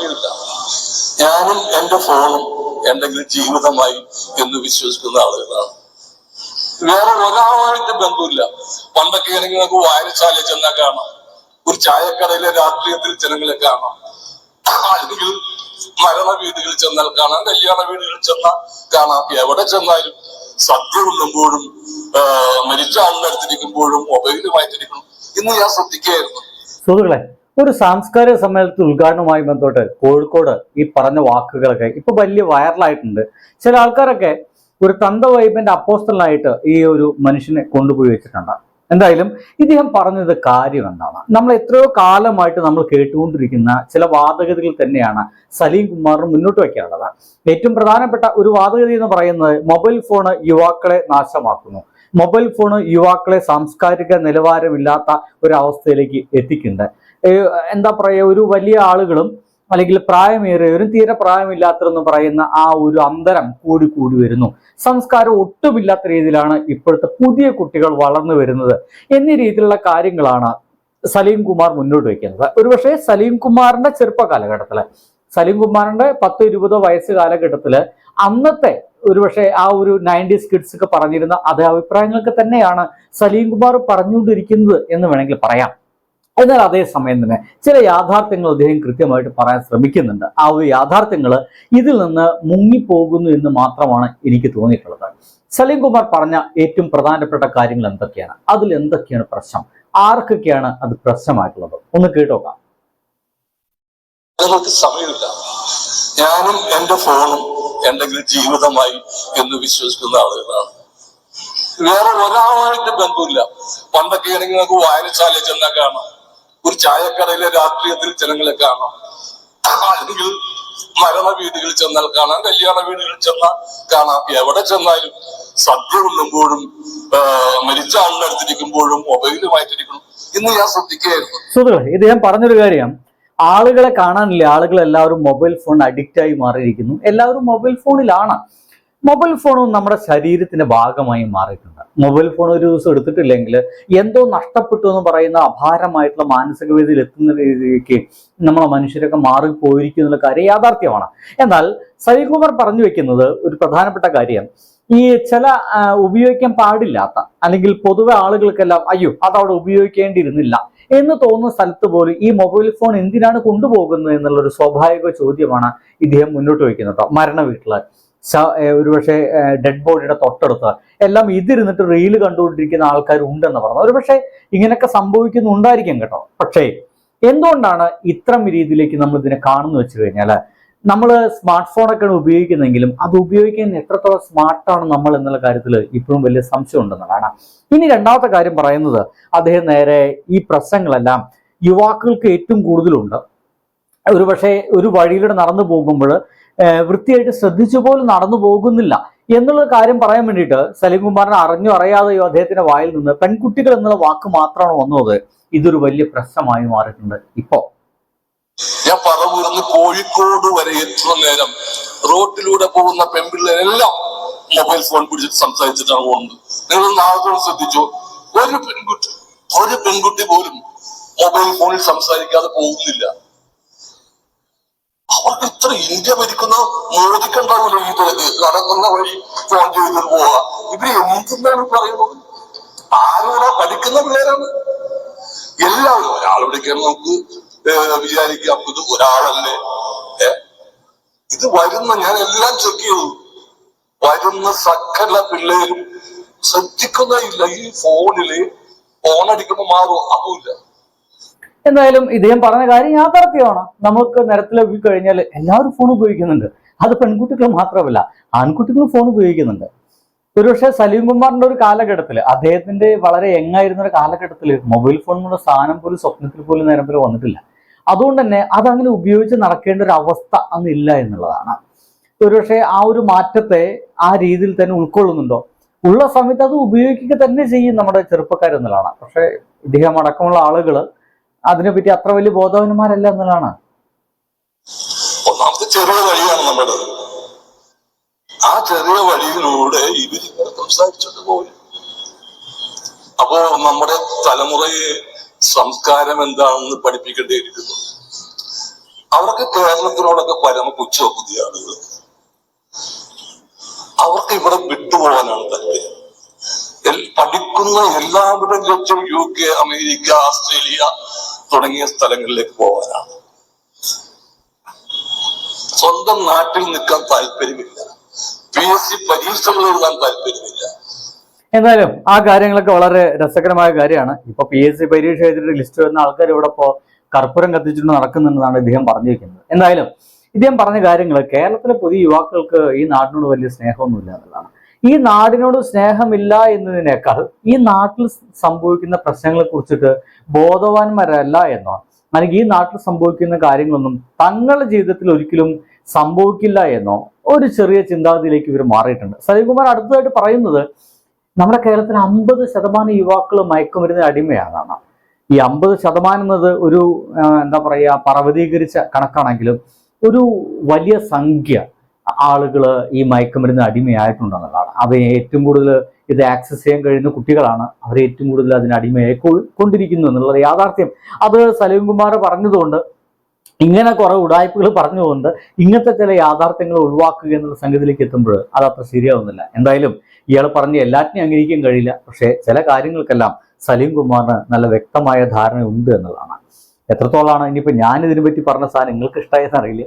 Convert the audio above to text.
സമയമില്ല ഞാനും എന്റെ ഫോണും എന്തെങ്കിലും ജീവിതമായി എന്ന് വിശ്വസിക്കുന്ന ആളുകളാണ്. വേറെ ഒരാളുമായിട്ട് ബന്ധമില്ല പണ്ടൊക്കെ ആണെങ്കിൽ നമുക്ക് വായനശാലയിൽ ചെന്നാൽ കാണാം. ഒരു ചായക്കടയിലെ രാഷ്ട്രീയത്തിൽ ജനങ്ങളെ കാണാം. അല്ലെങ്കിൽ മരണ വീടുകളിൽ ചെന്നാൽ കാണാം കല്യാണ വീടുകളിൽ ചെന്നാൽ കാണാം. എവിടെ ചെന്നാലും സദ്യ ഉണ്ണുമ്പോഴും മരിച്ച ആളുകൾ അടുത്തിരിക്കുമ്പോഴും മൊബൈലുമായിട്ടിരിക്കണം ഇന്ന് ഞാൻ ശ്രദ്ധിക്കുകയായിരുന്നു. സുഹൃത്തുക്കളെ ഒരു സാംസ്കാരിക സമ്മേളനത്തിൽ ഉദ്ഘാടനവുമായി ബന്ധപ്പെട്ട് കോഴിക്കോട് ഈ പറഞ്ഞ വാക്കുകളൊക്കെ ഇപ്പൊ വലിയ വൈറലായിട്ടുണ്ട്. ചില ആൾക്കാരൊക്കെ ഒരു തന്ത വൈബിന്റെ അപ്പോസ്റ്റലായിട്ട് ഈ ഒരു മനുഷ്യനെ കൊണ്ടുപോയി വെച്ചിട്ടുണ്ട്. എന്തായാലും ഇദ്ദേഹം പറഞ്ഞത് കാര്യം എന്താണ്? നമ്മൾ എത്രയോ കാലമായിട്ട് നമ്മൾ കേട്ടുകൊണ്ടിരിക്കുന്ന ചില വാദഗതികൾ തന്നെയാണ് സലീം കുമാറിന് മുന്നോട്ട് വയ്ക്കാനുള്ളത് ഏറ്റവും പ്രധാനപ്പെട്ട ഒരു വാദഗതി എന്ന് പറയുന്നത് മൊബൈൽ ഫോണ് യുവാക്കളെ നാശമാക്കുന്നു. മൊബൈൽ ഫോൺ യുവാക്കളെ സാംസ്കാരിക നിലവാരമില്ലാത്ത ഒരു അവസ്ഥയിലേക്ക് എത്തിക്കുന്നുണ്ട് എന്താ പറയുക ഒരു വലിയ ആളുകളും അല്ലെങ്കിൽ പ്രായമേറിയവരും തീരെ പ്രായമില്ലാത്തവരെന്ന് പറയുന്ന ആ ഒരു അന്തരം കൂടി കൂടി വരുന്നു. സംസ്കാരം ഒട്ടുമില്ലാത്ത രീതിയിലാണ് ഇപ്പോഴത്തെ പുതിയ കുട്ടികൾ വളർന്നു വരുന്നത് എന്നീ രീതിയിലുള്ള കാര്യങ്ങളാണ് സലീം കുമാർ മുന്നോട്ട് വയ്ക്കുന്നത്. ഒരുപക്ഷെ സലീം കുമാറിന്റെ ചെറുപ്പ കാലഘട്ടത്തിൽ സലീം കുമാറിന്റെ പത്തോ ഇരുപതോ വയസ്സ് കാലഘട്ടത്തിൽ അന്നത്തെ ഒരുപക്ഷെ ആ ഒരു നയന്റീസ് കിഡ്സ് ഒക്കെ പറഞ്ഞിരുന്ന അതേ അഭിപ്രായങ്ങളൊക്കെ തന്നെയാണ് സലീം കുമാർ പറഞ്ഞുകൊണ്ടിരിക്കുന്നത് എന്ന് വേണമെങ്കിൽ പറയാം. എന്നാൽ അതേ സമയം തന്നെ ചില യാഥാർത്ഥ്യങ്ങൾ അദ്ദേഹം കൃത്യമായിട്ട് പറയാൻ ശ്രമിക്കുന്നുണ്ട്. ആ ഒരു യാഥാർത്ഥ്യങ്ങൾ ഇതിൽ നിന്ന് മുങ്ങിപ്പോകുന്നു എന്ന് മാത്രമാണ് എനിക്ക് തോന്നിയിട്ടുള്ളത്. സലീം കുമാർ പറഞ്ഞ ഏറ്റവും പ്രധാനപ്പെട്ട കാര്യങ്ങൾ എന്തൊക്കെയാണ്? അതിൽ എന്തൊക്കെയാണ് പ്രശ്നം? ആർക്കൊക്കെയാണ് അത് പ്രശ്നമായിട്ടുള്ളത്? ഒന്ന് കേട്ടോക്കാം. ഞങ്ങൾക്ക് സമയമില്ല. ഞാനും എന്റെ ഫോണും എന്തെങ്കിലും ജീവിതമായി എന്ന് വിശ്വസിക്കുന്ന ആളുകളാണ്. വേറെ ഒരാളായിട്ട് ബന്ധമില്ല. പണ്ടൊക്കെ ആണെങ്കിൽ നമുക്ക് വായനശാലയിൽ ചെന്നാൽ കാണാം. ഒരു ചായക്കടയിലെ രാഷ്ട്രീയത്തിൽ ജനങ്ങളെ കാണാം. അല്ലെങ്കിൽ മരണ വീടുകളിൽ ചെന്നാൽ കാണാം കല്യാണ വീടുകളിൽ ചെന്നാൽ കാണാം. എവിടെ ചെന്നാലും സദ്യ ഉണ്ണുമ്പോഴും മരിച്ച ആളിനടുത്തിരിക്കുമ്പോഴും മൊബൈലുമായിട്ടിരിക്കണം ഇന്ന് ഞാൻ ശ്രദ്ധിക്കുകയായിരുന്നു. ഇദ്ദേഹം പറഞ്ഞൊരു കാര്യം. ആളുകളെ കാണാനില്ല. ആളുകൾ എല്ലാവരും മൊബൈൽ ഫോൺ അഡിക്റ്റ് ആയി മാറിയിരിക്കുന്നു. എല്ലാവരും മൊബൈൽ ഫോണിലാണ്. മൊബൈൽ ഫോണും നമ്മുടെ ശരീരത്തിന്റെ ഭാഗമായി മാറിയിട്ടുണ്ട്. മൊബൈൽ ഫോൺ ഒരു ദിവസം എടുത്തിട്ടില്ലെങ്കിൽ എന്തോ നഷ്ടപ്പെട്ടു എന്ന് പറയുന്ന അപാരമായിട്ടുള്ള മാനസിക വേദിയിൽ എത്തുന്ന രീതിയിലേക്ക് നമ്മളെ മനുഷ്യരൊക്കെ മാറിപ്പോയിരിക്കും എന്നുള്ള കാര്യം യാഥാർത്ഥ്യമാണ്. എന്നാൽ സരികുമാർ പറഞ്ഞു വെക്കുന്നത് ഒരു പ്രധാനപ്പെട്ട കാര്യം. ഈ ചില ഉപയോഗിക്കാൻ പാടില്ലാത്ത അല്ലെങ്കിൽ പൊതുവെ ആളുകൾക്കെല്ലാം അയ്യോ അതവിടെ ഉപയോഗിക്കേണ്ടിയിരുന്നില്ല എന്ന് തോന്നുന്ന സ്ഥലത്ത് പോലും ഈ മൊബൈൽ ഫോൺ എന്തിനാണ് കൊണ്ടുപോകുന്നത് എന്നുള്ള ഒരു സ്വാഭാവിക ചോദ്യമാണ് ഇദ്ദേഹം മുന്നോട്ട് വയ്ക്കുന്നത്. മരണ വീട്ടിൽ. ഒരുപക്ഷെ ഡെഡ് ബോഡിയുടെ തൊട്ടടുത്ത്. എല്ലാം ഇതിരുന്നിട്ട് റീൽ കണ്ടുകൊണ്ടിരിക്കുന്ന ആൾക്കാർ ഉണ്ടെന്ന് പറഞ്ഞു. ഒരുപക്ഷെ ഇങ്ങനെയൊക്കെ സംഭവിക്കുന്നുണ്ടായിരിക്കും കേട്ടോ. പക്ഷേ എന്തുകൊണ്ടാണ് ഇത്തരം രീതിയിലേക്ക് നമ്മൾ ഇതിനെ കാണുന്നു വെച്ച് കഴിഞ്ഞാൽ നമ്മൾ സ്മാർട്ട് ഫോണൊക്കെയാണ് ഉപയോഗിക്കുന്നെങ്കിലും അത് ഉപയോഗിക്കാൻ എത്രത്തോളം സ്മാർട്ടാണ് നമ്മൾ എന്നുള്ള കാര്യത്തിൽ ഇപ്പോഴും വലിയ സംശയം ഉണ്ടെന്നുള്ളതാണ് ഇനി രണ്ടാമത്തെ കാര്യം പറയുന്നത് അദ്ദേഹം നേരെ ഈ പ്രശ്നങ്ങളെല്ലാം യുവാക്കൾക്ക് ഏറ്റവും കൂടുതലുണ്ട്. ഒരു പക്ഷേ ഒരു വഴിയിലൂടെ നടന്നു പോകുമ്പോൾ വൃത്തിയായിട്ട് ശ്രദ്ധിച്ചു പോലും നടന്നു പോകുന്നില്ല എന്നുള്ള കാര്യം പറയാൻ വേണ്ടിയിട്ട് സലീം കുമാറിനെ അറിഞ്ഞോ അറിയാതെയോ അദ്ദേഹത്തിന്റെ വായിൽ നിന്ന് പെൺകുട്ടികൾ എന്നുള്ള വാക്ക് മാത്രമാണ് വന്നത്. ഇതൊരു വലിയ പ്രശ്നമായി മാറിയിട്ടുണ്ട് ഇപ്പോ. ഞാൻ പറവൂർന്ന് കോഴിക്കോട് വരെ എത്തുന്ന നേരം റോട്ടിലൂടെ പോകുന്ന പെൺപിള്ളേരെല്ലാം മൊബൈൽ ഫോൺ പിടിച്ചിട്ട് സംസാരിച്ചിട്ടാണ് പോകുന്നത്. നിങ്ങൾ നാളത്തോട് ശ്രദ്ധിച്ചോ. ഒരു പെൺകുട്ടി ഒരു പെൺകുട്ടി പോലും മൊബൈൽ ഫോണിൽ സംസാരിക്കാതെ പോകുന്നില്ല. അവർക്ക് ഇത്ര ഇന്ത്യ ഭരിക്കുന്ന മോദിക്കുണ്ടാവില്ല ഈ തിരക്ക് നടക്കുന്ന വഴി ഫോൺ ചെയ്തിട്ട് പോവുക. ഇവർ എന്തിനാണ് പറയുന്നത്? ആരോടാ പഠിക്കുന്ന പിള്ളേരാണ്. എല്ലാവരും ഒരാൾ വിളിക്കാൻ നമുക്ക് ഏഹ് വിചാരിക്കാം ഇത് ഒരാളല്ലേ? ഇത് വരുന്ന ഞാൻ എല്ലാം ചെക്ക് ചെയ്തു വരുന്ന സക്കല പിള്ളേരും ശ്രദ്ധിക്കുന്നേയില്ല ഈ ഫോണിൽ ഫോണടിക്കുമ്പോ മാറും. അതുമില്ല എന്തായാലും ഇദ്ദേഹം പറഞ്ഞ കാര്യം യാഥാർത്ഥ്യമാണ്. നമുക്ക് നിരത്തിലൊക്കെ കഴിഞ്ഞാൽ എല്ലാവരും ഫോൺ ഉപയോഗിക്കുന്നുണ്ട്. അത് പെൺകുട്ടികൾ മാത്രമല്ല ആൺകുട്ടികളും ഫോൺ ഉപയോഗിക്കുന്നുണ്ട്. ഒരുപക്ഷെ സലീം കുമാറിന്റെ ഒരു കാലഘട്ടത്തിൽ അദ്ദേഹത്തിന്റെ വളരെ യങ്ങായിരുന്ന ഒരു കാലഘട്ടത്തിൽ മൊബൈൽ ഫോൺ എന്നുള്ള സാധനം പോലും സ്വപ്നത്തിൽ പോലും നിരമ്പിൽ വന്നിട്ടില്ല. അതുകൊണ്ട് തന്നെ അതങ്ങനെ ഉപയോഗിച്ച് നടക്കേണ്ട ഒരു അവസ്ഥ അന്നില്ല എന്നുള്ളതാണ്. ഒരുപക്ഷെ ആ ഒരു മാറ്റത്തെ ആ രീതിയിൽ തന്നെ ഉൾക്കൊള്ളുന്നുണ്ടോ? ഉള്ള സമയത്ത് അത് ഉപയോഗിക്കുക തന്നെ ചെയ്യും നമ്മുടെ ചെറുപ്പക്കാരെന്നുള്ളതാണ് പക്ഷേ ഇദ്ദേഹം അടക്കമുള്ള ആളുകൾ അതിനെപ്പറ്റി അത്ര വലിയ ബോധവാന്മാരല്ല എന്നുള്ളതാണ്. ഒന്നാമത്തെ ചെറിയ വഴിയാണ് നമ്മുടെ. ആ ചെറിയ വഴിയിലൂടെ ഇവരിങ്ങനെ സംസാരിച്ചോണ്ട് പോയി. അപ്പോ നമ്മുടെ തലമുറയെ സംസ്കാരം എന്താണെന്ന് പഠിപ്പിക്കേണ്ടിയിരിക്കുന്നു. അവർക്ക് കേരളത്തിനോടൊക്കെ പരമ പുച്ഛോ പുതിയ ആളുകൾ അവർക്ക് ഇവിടെ വിട്ടുപോകാനാണ് താല്പര്യം. പഠിക്കുന്ന എല്ലാവരുടെയും ലക്ഷ്യം യു കെ അമേരിക്ക ഓസ്ട്രേലിയ തുടങ്ങിയ സ്ഥലങ്ങളിലേക്ക് പോകാനാണ്. സ്വന്തം നാട്ടിൽ നിൽക്കാൻ താല്പര്യമില്ല. പി എസ് സി പരീക്ഷകൾ എഴുതാൻ താല്പര്യമില്ല. എന്തായാലും ആ കാര്യങ്ങളൊക്കെ വളരെ രസകരമായ കാര്യമാണ്. ഇപ്പൊ പി എസ് സി പരീക്ഷ എഴുതിയിട്ട് ലിസ്റ്റ് വരുന്ന ആൾക്കാർ ഇവിടെ ഇപ്പോ കർപ്പൂരം കത്തിച്ചിട്ട് നടക്കുന്നുണ്ടെന്നാണ് ഇദ്ദേഹം പറഞ്ഞിരിക്കുന്നത്. എന്തായാലും ഇദ്ദേഹം പറഞ്ഞ കാര്യങ്ങൾ കേരളത്തിലെ പുതിയ യുവാക്കൾക്ക് ഈ നാടിനോട് വലിയ സ്നേഹമൊന്നുമില്ല എന്നുള്ളതാണ്. ഈ നാടിനോട് സ്നേഹമില്ല എന്നതിനേക്കാൾ ഈ നാട്ടിൽ സംഭവിക്കുന്ന പ്രശ്നങ്ങളെ കുറിച്ചിട്ട് ബോധവാന്മാരല്ല എന്നോ അല്ലെങ്കിൽ ഈ നാട്ടിൽ സംഭവിക്കുന്ന കാര്യങ്ങളൊന്നും തങ്ങളുടെ ജീവിതത്തിൽ ഒരിക്കലും സംഭവിക്കില്ല എന്നോ ഒരു ചെറിയ ചിന്താഗതിയിലേക്ക് ഇവർ മാറിയിട്ടുണ്ട്. സലീംകുമാർ അടുത്തതായിട്ട് പറയുന്നത് നമ്മുടെ കേരളത്തിൽ അമ്പത് ശതമാനം യുവാക്കൾ മയക്കുമരുന്ന് അടിമയാണ് ഈ അമ്പത് ശതമാനം എന്നത് ഒരു എന്താ പറയുക പർവതീകരിച്ച കണക്കാണെങ്കിലും ഒരു വലിയ സംഖ്യ ആളുകൾ ഈ മയക്കുമരുന്ന് അടിമയായിട്ടുണ്ടെന്നുള്ളതാണ്. അവ ഏറ്റവും കൂടുതൽ ഇത് ആക്സസ് ചെയ്യാൻ കഴിയുന്ന കുട്ടികളാണ്. അവർ ഏറ്റവും കൂടുതൽ അതിന് അടിമയായി കൊണ്ടിരിക്കുന്നു എന്നുള്ളത് യാഥാർത്ഥ്യം. അത് സലീം കുമാർ പറഞ്ഞതുകൊണ്ട് ഇങ്ങനെ കുറെ ഉടായ്പകൾ പറഞ്ഞുകൊണ്ട് ഇങ്ങനത്തെ ചില യാഥാർത്ഥ്യങ്ങൾ ഒഴിവാക്കുക എന്നുള്ള സംഗതിയിലേക്ക് എത്തുമ്പോൾ അത് അത്ര ശരിയാവുന്നില്ല. എന്തായാലും ഇയാൾ പറഞ്ഞ് എല്ലാറ്റിനെയും അംഗീകരിക്കാൻ കഴിയില്ല. പക്ഷേ ചില കാര്യങ്ങൾക്കെല്ലാം സലീം കുമാറിന് നല്ല വ്യക്തമായ ധാരണ ഉണ്ട് എന്നുള്ളതാണ്. എത്രത്തോളമാണ് ഇനിയിപ്പോൾ ഞാൻ ഇതിനെപ്പറ്റി പറഞ്ഞ സാധനം നിങ്ങൾക്ക് ഇഷ്ടമായെന്ന് അറിയില്ല?